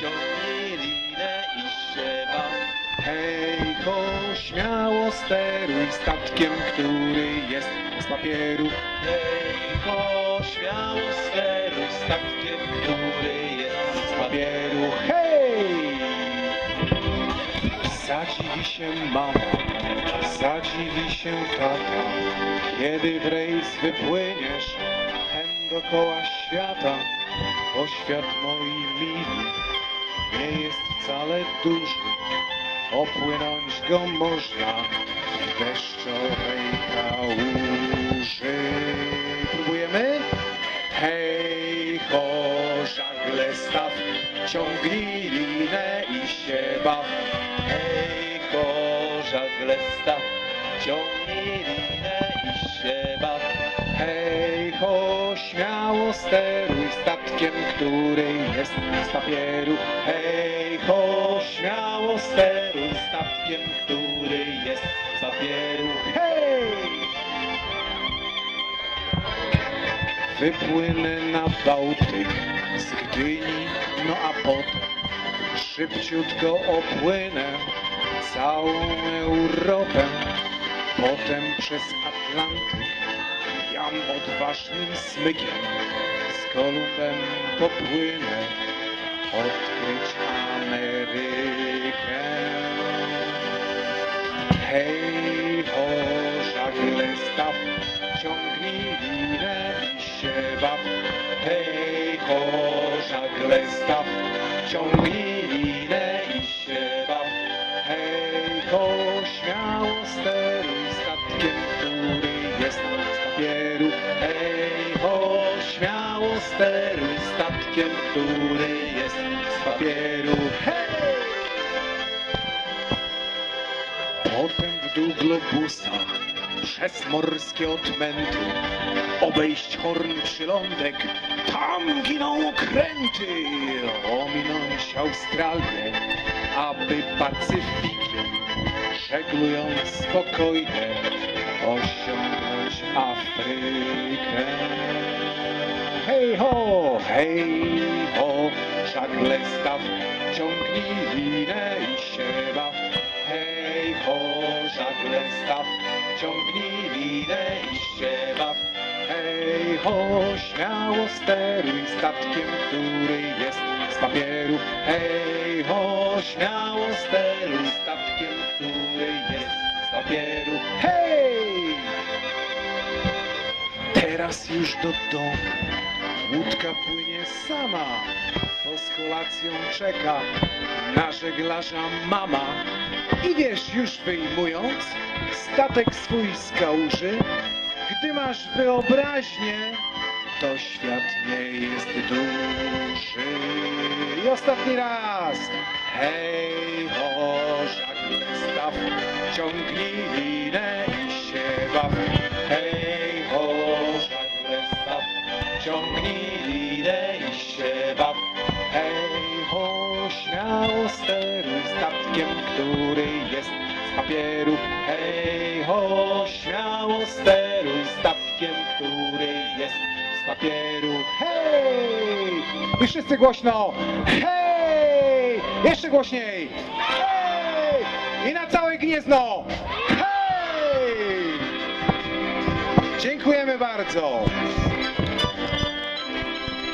ciągnij linę i się baw. Hej, ho, śmiało steruj statkiem, który jest z papieru. Hej, ho, śmiało steruj statkiem, który jest z papieru. Hej! Zadziwi się mama, zadziwi się tata, kiedy w rejs wypłyniesz, hen dokoła świata, bo świat moi mili nie jest wcale duży, opłynąć go można w deszczowej kałuży. Próbujemy? Hej, ho, żagle staw, ciągnij linę i się baw. Hej, ho, żagle staw, ciągnij linę i się baw. Hej, ho, śmiało steruj statkiem, który jest z papieru. Hej, ho, śmiało steruj statkiem, który jest z papieru. Hej! Wypłynę na Bałtyk z Gdyni, no a potem szybciutko opłynę całą Europę. Potem przez Atlantyk jam odważnym smykiem z Kolumbem popłynę odkryć Amerykę. Hej, ho, żagle staw, ciągnij linę i się baw. Hej, ho, żagle staw, ciągnij linę i się baw. Hej, ho, śmiało steruj statkiem, który jest steruj statkiem, który jest z papieru. Hej! Potem w dół globusa, przez morskie odmęty, obejść horn przylądek, tam giną okręty, ominąć Australię, aby Pacyfikiem, żeglując spokojnie, osiągnąć Afrykę. Hej ho, hej ho, żagle staw, ciągnij linę i się baw. Hej ho, żagle staw, ciągnij linę i się baw. Hej ho, śmiało steruj statkiem, który jest z papieru. Hej ho, śmiało steruj statkiem, który jest z papieru. Hej! Teraz już do domu łódka płynie sama, bo z kolacją czeka na żeglarza mama. I wiesz, już wyjmując statek swój z kałuży, gdy masz wyobraźnię, to świat nie jest duży. I ostatni raz. Hej, ho, żagle staw, ciągnij linę i się baw. Hej, ho, żagle staw, ciągnij Hej, ho, śmiało steruj statkiem, który jest z papieru. Hej, ho, śmiało steruj statkiem, który jest z papieru. Hej! I wszyscy głośno. Hej! Jeszcze głośniej. Hej! I na całe gniezno. Hej! Dziękujemy bardzo.